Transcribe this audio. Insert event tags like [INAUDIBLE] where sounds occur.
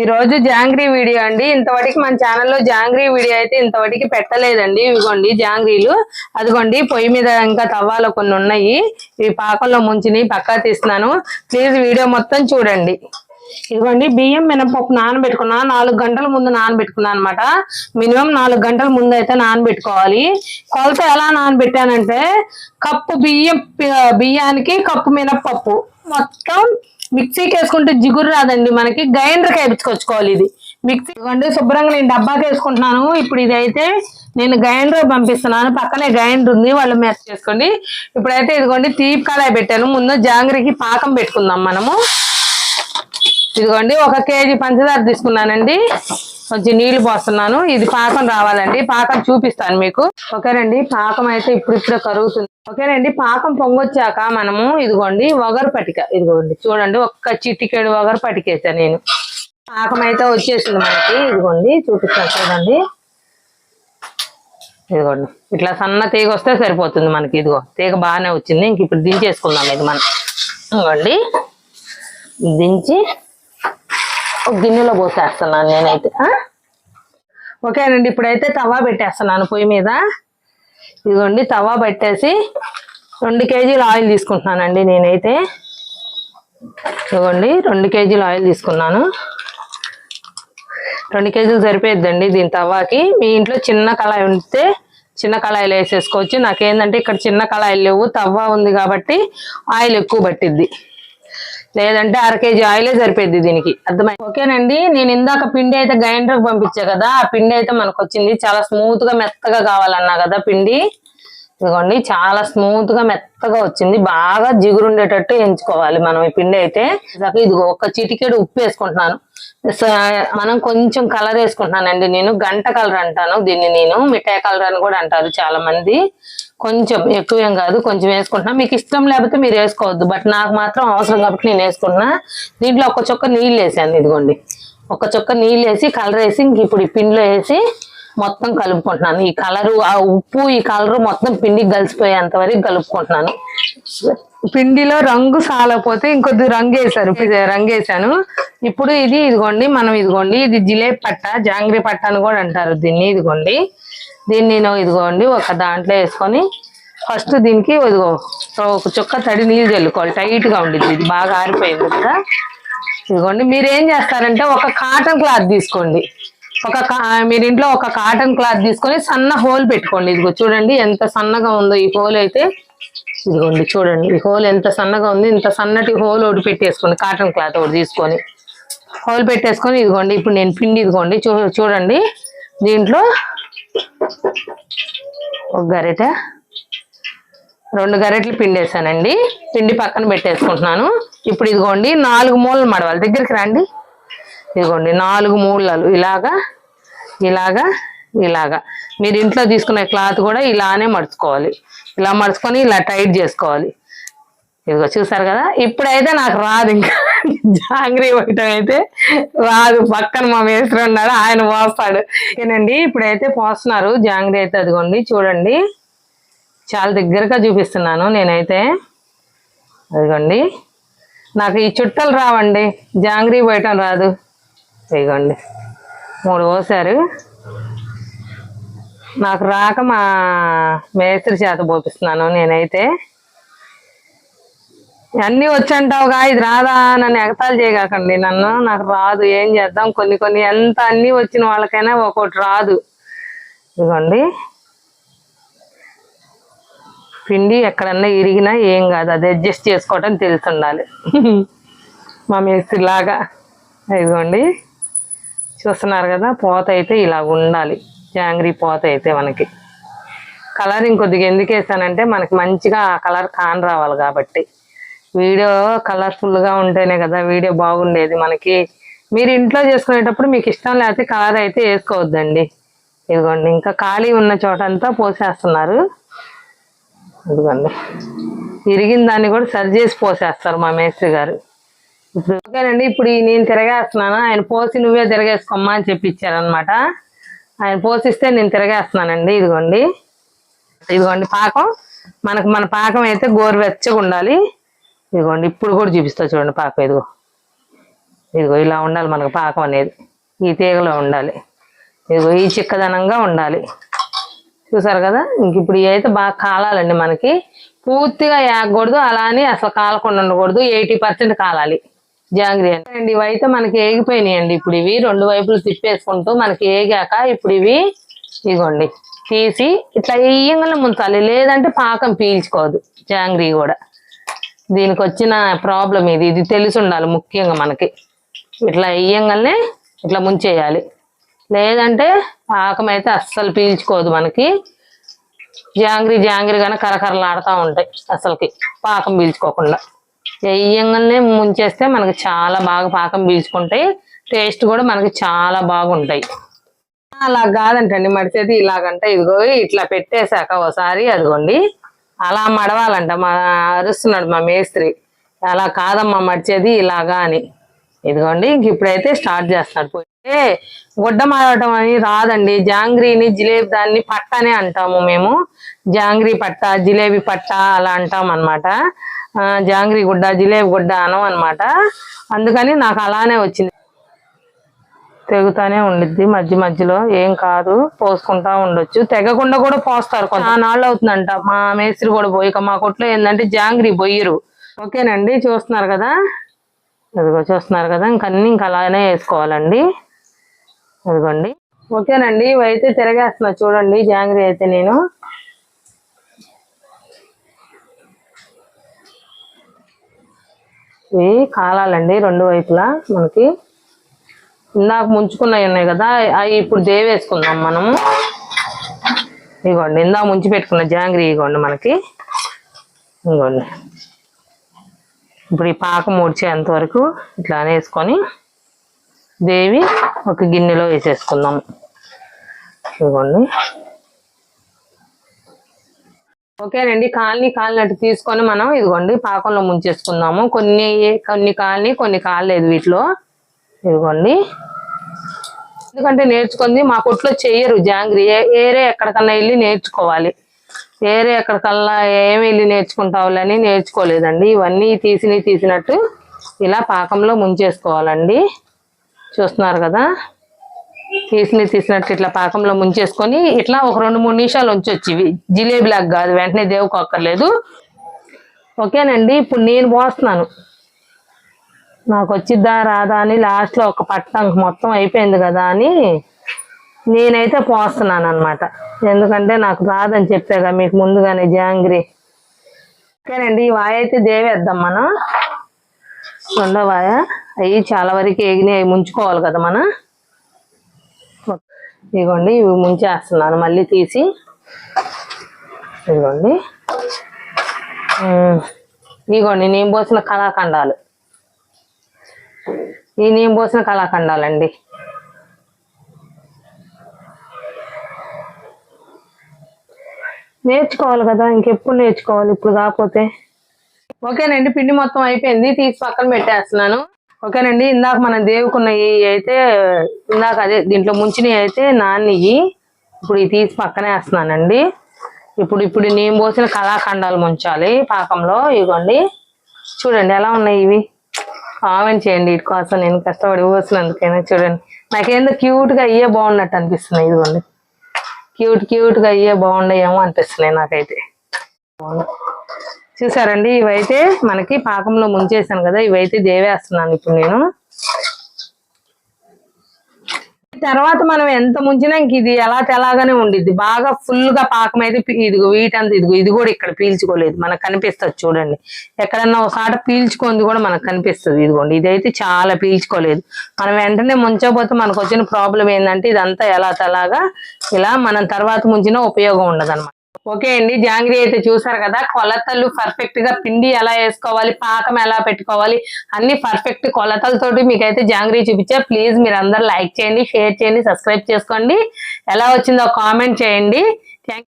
ఈ రోజు జాంగ్రీ వీడియో అండి. ఇంతవరకు మన ఛానల్లో జాంగ్రీ వీడియో అయితే ఇంతవరకు పెట్టలేదండి. ఇవిగోండి జాంగ్రీలు. అదిగోండి పొయ్యి మీద ఇంకా తవ్వాలో కొన్ని ఉన్నాయి. ఇవి పాకంలో ముంచిని పక్కా తీస్తున్నాను. ప్లీజ్ వీడియో మొత్తం చూడండి. ఇదిగోండి బియ్యం మినపప్పు నానబెట్టుకున్నా నాలుగు గంటల ముందు నానబెట్టుకున్నా అనమాట మినిమం నాలుగు గంటల ముందు అయితే నానబెట్టుకోవాలి. కొలత ఎలా నానబెట్టానంటే కప్పు బియ్యం బియ్యానికి కప్పు మినపప్పు. మొత్తం మిక్సీకి వేసుకుంటే జిగురు రాదండి మనకి. గ్రైండర్కి వేపించుకొచ్చుకోవాలి ఇది. మిక్సీ ఇవ్వండి శుభ్రంగా నేను డబ్బాకి వేసుకుంటున్నాను. ఇప్పుడు ఇదైతే నేను గ్రైండర్ పంపిస్తున్నాను. పక్కనే గ్రైండర్ ఉంది వాళ్ళు మెస్ చేసుకోండి. ఇప్పుడైతే ఇదిగోండి తీపి కళాయి పెట్టాను. ముందు జాంగ్రీకి పాకం పెట్టుకుందాం మనము. ఇదిగోండి ఒక కేజీ పంచదార తీసుకున్నానండి. కొంచెం నీళ్ళు పోస్తున్నాను. ఇది పాకం రావాలండి. పాకం చూపిస్తాను మీకు. ఓకేనండి పాకం అయితే ఇప్పుడు ఇప్పుడే కరుగుతుంది. ఓకేనండి పాకం పొంగొచ్చాక మనము ఇదిగోండి వగరు పటిక. ఇదిగోండి. చూడండి ఒక్క చిటికెడు వగరు పటికేసాను నేను. పాకం అయితే వచ్చేసింది మనకి. ఇదిగోండి చూపిస్తాను చూడండి. ఇదిగోండి. ఇట్లా సన్న తీగ వస్తే సరిపోతుంది మనకి. ఇదిగో తీగ బాగానే వచ్చింది. ఇంక ఇప్పుడు దించేసుకుందాం ఇది మనం. ఇదిగోండి. దించి ఒక గిన్నెలో పోసేస్తున్నాను నేనైతే. ఓకేనండి ఇప్పుడైతే తవా పెట్టేస్తున్నాను పొయ్యి మీద. ఇదిగోండి తవా పెట్టేసి రెండు కేజీలు ఆయిల్ తీసుకుంటున్నానండి నేనైతే. ఇదిగోండి రెండు కేజీలు ఆయిల్ తీసుకున్నాను. రెండు కేజీలు సరిపోయిద్దండి దీని తవ్వాకి. మీ ఇంట్లో చిన్న కళాయి ఉంటే చిన్న కళాయిలు వేసేసుకోవచ్చు. నాకేంటంటే ఇక్కడ చిన్న కళాయిలు లేవు తవ్వ ఉంది కాబట్టి ఆయిల్ ఎక్కువ పట్టిద్ది. లేదంటే అర కేజీ ఆయిలే సరిపోద్ది దీనికి. అర్థమై ఓకేనండి. నేను ఇందాక పిండి అయితే గ్రైండర్ పంపించా కదా ఆ పిండి అయితే మనకు వచ్చింది చాలా స్మూత్గా మెత్తగా కావాలన్నా కదా పిండి. ఇదిగోండి చాలా స్మూత్గా మెత్తగా వచ్చింది. బాగా జిగురు ఉండేటట్టు ఎంచుకోవాలి మనం ఈ పిండి అయితే. ఇదిగో ఒక చిటికెడు ఉప్పు వేసుకుంటున్నాను. మనం కొంచెం కలర్ వేసుకుంటున్నానండి. నేను గంట కలర్ అంటాను. దీన్ని నేను మిఠాయి కలర్ అని కూడా అంటారు చాలా మంది కొంచెం ఎక్కువేం కాదు కొంచెం వేసుకుంటున్నా. మీకు ఇష్టం లేకపోతే మీరు వేసుకోవద్దు. బట్ నాకు మాత్రం అవసరం కాబట్టి నేను వేసుకుంటున్నా. దీంట్లో ఒక చొక్క నీళ్ళు వేసాను ఇదిగోండి. ఒక చొక్క నీళ్ళు వేసి కలర్ వేసి ఇంక ఇప్పుడు ఈ పిండిలో వేసి మొత్తం కలుపుకుంటున్నాను. ఈ కలరు ఆ ఉప్పు ఈ కలరు మొత్తం పిండికి కలిసిపోయేంత వరకు కలుపుకుంటున్నాను. పిండిలో రంగు సాలపోతే ఇంకొద్ది రంగు వేసారు రంగు వేసాను ఇప్పుడు ఇది ఇదిగోండి మనం ఇదిగోండి ఇది జిలేబీ పట్ట జాంగ్రీ పట్ట అని కూడా అంటారు దీన్ని. ఇదిగోండి దీన్ని నేను ఇదిగోండి ఒక దాంట్లో వేసుకొని ఫస్ట్ దీనికి ఇదిగో ఒక చుక్క తడి నీళ్ళు చల్లుకోవాలి. టైట్గా ఉండిద్ది ఇది బాగా ఆరిపోయింది కదా. ఇదిగోండి మీరు ఏం చేస్తారంటే ఒక కాటన్ క్లాత్ తీసుకోండి. ఒక కా- మీరు ఇంట్లో ఒక కాటన్ క్లాత్ తీసుకొని సన్న హోల్ పెట్టుకోండి. ఇదిగో చూడండి ఎంత సన్నగా ఉందో ఈ హోల్ అయితే. ఇదిగోండి చూడండి. ఈ హోల్ ఎంత సన్నగా ఉంది ఇంత సన్నటి హోల్ ఒకటి పెట్టేసుకోండి కాటన్ క్లాత్ ఒకటి తీసుకొని. హోల్ పెట్టేసుకొని ఇదిగోండి ఇప్పుడు నేను పిండి ఇదిగోండి చూ చూడండి. దీంట్లో ఒక గరిట రెండు గరిటెలు పిండి వేసానండి. పిండి పక్కన పెట్టేసుకుంటున్నాను. ఇప్పుడు ఇదిగోండి నాలుగు మూలలు మడవాలి. దగ్గరికి రండి. ఇదిగోండి నాలుగు మూలలు. ఇలాగా ఇలాగా ఇలాగా. మీరు ఇంట్లో తీసుకునే క్లాత్ కూడా ఇలానే మడుచుకోవాలి. ఇలా మడుచుకొని ఇలా టైట్ చేసుకోవాలి. ఇదిగో చూసారు కదా? ఇప్పుడైతే నాకు రాదు ఇంకా. జాంగ్రీ వేయటం అయితే రాదు. పక్కన మా మేస్త్రి ఉన్నాడు ఆయన పోస్తాడు. ఏనండి ఇప్పుడైతే పోస్తున్నారు. జాంగ్రీ అయితే అదిగోండి చూడండి. చాలా దగ్గరగా చూపిస్తున్నాను నేనైతే. అదిగోండి. నాకు ఈ చుట్టలు రావండి. జాంగ్రీ పోయటం రాదు. ఇదిగోండి. మూడు పోసారు నాకు రాక మా మేస్త్రి చేత పోపిస్తున్నాను. నేనైతే అన్నీ వచ్చంటావుగా ఇది రాదా? నన్ను ఎగతాలు చేయకండి నన్ను. నాకు రాదు ఏం చేద్దాం? కొన్ని కొన్ని ఎంత అన్నీ వచ్చిన వాళ్ళకైనా ఒక్కోటి రాదు. ఇదిగోండి. పిండి ఎక్కడన్నా ఇరిగినా ఏం కాదు. అది అడ్జస్ట్ చేసుకోవటం తెలిసి ఉండాలి [LAUGHS] మా మేస్త్రి లాగా ఇదిగోండి. చూస్తున్నారు కదా పోత అయితే ఇలా ఉండాలి. జాంగ్రీ పోత అయితే మనకి. కలర్ ఇంకొద్దిగా ఎందుకు వేసానంటే మనకి మంచిగా ఆ కలర్ కాన్ రావాలి కాబట్టి. వీడియో కలర్ఫుల్గా ఉంటేనే కదా వీడియో బాగుండేది మనకి. మీరు ఇంట్లో చేసుకునేటప్పుడు మీకు ఇష్టం లేకపోతే కలర్ అయితే వేసుకోవద్దండి. ఇదిగోండి ఇంకా ఖాళీ ఉన్న చోట అంతా పోసేస్తున్నారు. ఇదిగోండి. ఇరిగిన దాన్ని కూడా సరి చేసి పోసేస్తారు మా మేస్త్రి గారు. ఇప్పుడు ఓకేనండి ఇప్పుడు నేను తిరగేస్తున్నాను. ఆయన పోసి నువ్వే తిరగేసుకోమ్మా అని చెప్పి ఇచ్చారనమాట ఆయన పోషిస్తే నేను తిరగేస్తున్నానండి ఇదిగోండి. ఇదిగోండి పాకం. మనకు మన పాకం అయితే గోరువెచ్చగా ఉండాలి. ఇదిగోండి ఇప్పుడు కూడా చూపిస్తా చూడండి పాకం ఇదిగో. ఇదిగో ఇలా ఉండాలి మనకు పాకం అనేది. ఈ తీగలో ఉండాలి. ఇదిగో ఈ చిక్కదనంగా ఉండాలి. చూసారు కదా? ఇంక ఇప్పుడు ఇవి అయితే బాగా కాలాలండి మనకి. పూర్తిగా ఏగకూడదు అలా అని అసలు కాలకుండా ఉండకూడదు. Eighty percent కాలాలి. జాంగ్రీ అండి. మనకి ఏగిపోయినాయి అండి ఇప్పుడు ఇవి రెండు వైపులు తిప్పేసుకుంటూ మనకి ఏగాక ఇప్పుడు ఇవి ఇగోండి. తీసి ఇట్లా వేయంగానే ముంచాలి. లేదంటే పాకం పీల్చుకోదు జాంగ్రీ కూడా. దీనికి వచ్చిన ప్రాబ్లం ఇది. ఇది తెలిసి ఉండాలి ముఖ్యంగా మనకి. ఇట్లా వేయంగానే ఇట్లా ముంచేయాలి. లేదంటే పాకం అయితే అస్సలు పీల్చుకోదు మనకి. జాంగ్రీ జాంగ్రీ కానీ కరకరలాడుతూ ఉంటాయి అసలుకి పాకం పీల్చుకోకుండా. వేయంగానే ముంచేస్తే మనకి చాలా బాగా పాకం పీల్చుకుంటాయి. టేస్ట్ కూడా మనకి చాలా బాగుంటాయి. అలా కాదంటండి మడిచేది ఇలాగంటే. ఇదిగో ఇట్లా పెట్టేశాక ఒకసారి అదిగోండి. అలా మడవాలంట మా అరుస్తున్నాడు మా మేస్త్రి. అలా కాదమ్మా మడిచేది ఇలాగా అని. ఇదిగోండి ఇంక ఇప్పుడైతే స్టార్ట్ చేస్తున్నాడు. పోతే గుడ్డ మారటం అని రాదండి. జాంగ్రీని జిలేబీ దాన్ని పట్టనే అంటాము మేము. జాంగ్రీ పట్ట జిలేబీ పట్ట అలా అంటాం అనమాట జాంగ్రీ గుడ్డ జిలేబీ గుడ్డ అనం అనమాట అందుకని నాకు అలానే వచ్చింది. తెగుతానే ఉండిద్ది మధ్య మధ్యలో ఏం కాదు పోసుకుంటా ఉండొచ్చు. తెగకుండా కూడా పోస్తారు కొంత. నాళ్ళు అవుతుందంట. మా మేస్త్రి కూడా పోయి మా కొట్లో ఏంటంటే జాంగ్రీ బొయ్యరు. ఓకేనండి చూస్తున్నారు కదా? అదిగో చూస్తున్నారు కదా ఇంక అన్ని ఇంకా అలానే వేసుకోవాలండి. అదిగోండి. ఓకేనండి ఇవైతే తిరగేస్తున్నా. చూడండి జాంగ్రీ అయితే నేను. ఇవి కాలాలండి రెండు వైపులా మనకి ఇందాక ముంచుకున్నవి ఉన్నాయి కదా అవి ఇప్పుడు దేవేసుకుందాం మనము. ఇగోండి ఇందాక ముంచి పెట్టుకున్న జాంగ్రీ ఇగోండి మనకి. ఇగోండి. ఇప్పుడు ఈ పాకం ముడిచేంత వరకు ఇట్లా వేసుకొని దేవి ఒక గిన్నెలో వేసేసుకుందాం. ఇదిగోండి ఓకేనండి. కాలనీ కాలినట్టు తీసుకొని మనం ఇదిగోండి పాకంలో ముంచేసుకుందాము. కొన్ని కొన్ని కాలనీ కొన్ని కాలేదు వీటిలో. ఇదిగోండి. ఎందుకంటే నేర్చుకుంది మా కొట్లో చెయ్యరు జాంగ్రీ. ఏ- ఏరే ఎక్కడికన్నా వెళ్ళి నేర్చుకోవాలి. ఏరే ఎక్కడికల్లా ఏమి వెళ్ళి నేర్చుకుంటావులని నేర్చుకోలేదండి. ఇవన్నీ తీసినవి తీసినట్టు ఇలా పాకంలో ముంచేసుకోవాలండి. చూస్తున్నారు కదా? వేసిన తీసినట్టు ఇట్లా పాకంలో ముంచేసుకొని ఇట్లా ఒక రెండు మూడు నిమిషాలు ఉంచొచ్చు ఇవి. జిలేబీలాగా కాదు వెంటనే దేవుకోక్కర్లేదు ఓకేనండి ఇప్పుడు నేను పోస్తున్నాను. నాకు వచ్చిద్దా రాదా అని లాస్ట్లో ఒక పట్టం మొత్తం అయిపోయింది కదా అని నేనైతే పోస్తున్నాను అనమాట ఎందుకంటే నాకు రాదని చెప్పాగా మీకు ముందుగానే జాంగ్రీ. ఓకేనండి ఈ వాయ అయితే దేవేద్దాం మనం. రెండో వాయ. అవి చాలా వరకు ఎగినాయి అవి ముంచుకోవాలి కదా మనం. ఇదిగోండి ఇవి ముంచేస్తున్నాను మళ్ళీ తీసి. ఇదిగోండి. ఇదిగోండి నేను పోసిన కళాఖండాలు. ఈ నేను పోసిన కళాఖండాలండి. నేర్చుకోవాలి కదా ఇంకెప్పుడు నేర్చుకోవాలి ఇప్పుడు కాకపోతే. ఓకేనండి పిండి మొత్తం అయిపోయింది తీసి పక్కన పెట్టేస్తున్నాను. ఓకేనండి ఇందాక మనం దేవుకున్నవి అయితే ఇందాక అదే దీంట్లో ముంచినవి అయితే నాన్నవి ఇప్పుడు ఇవి తీసి పక్కనే వేస్తున్నానండి. ఇప్పుడు ఇప్పుడు నేను పోసిన కళాఖండాలు ముంచాలి పాకంలో. ఇదిగోండి. చూడండి ఎలా ఉన్నాయి ఇవి. కామెంట్ చేయండి వీటి కోసం. నేను కష్టపడి పోసినందుకైనా చూడండి. నాకేందో క్యూట్గా అయ్యే బాగున్నట్టు అనిపిస్తున్నాయి. ఇదిగోండి. క్యూట్ క్యూట్గా అయ్యే బాగుండయేమో అనిపిస్తున్నాయి నాకైతే. బాగున్నాయి. చూసారండి ఇవైతే మనకి పాకంలో ముంచేసాను కదా ఇవైతే దేవేస్తున్నాను ఇప్పుడు నేను. తర్వాత మనం ఎంత ముంచినా ఇంక ఇది ఎలా తెలాగానే ఉండిద్ది. బాగా ఫుల్గా పాకం అయితే ఇదిగో వీటంత ఇదిగో ఇది కూడా ఇక్కడ పీల్చుకోలేదు. మనకు కనిపిస్తుంది చూడండి. ఎక్కడన్నా ఒకసారి పీల్చుకుంది కూడా మనకు కనిపిస్తుంది ఇదిగోండి. ఇదైతే చాలా పీల్చుకోలేదు. మనం వెంటనే ముంచకపోతే మనకు వచ్చిన ప్రాబ్లం ఏంటంటే ఇదంతా ఎలా తెలాగా ఇలా మనం తర్వాత ముంచినా ఉపయోగం ఉండదు ఓకే అండి జాంగ్రీ అయితే చూసారు కదా కొలతలు పర్ఫెక్ట్గా పిండి ఎలా వేసుకోవాలి పాకం ఎలా పెట్టుకోవాలి అన్ని పర్ఫెక్ట్ కొలతలతోటి మీకైతే జాంగ్రీ చూపించా. ప్లీజ్ మీరు అందరు లైక్ చేయండి షేర్ చేయండి సబ్స్క్రైబ్ చేసుకోండి. ఎలా వచ్చిందో కామెంట్ చేయండి. థ్యాంక్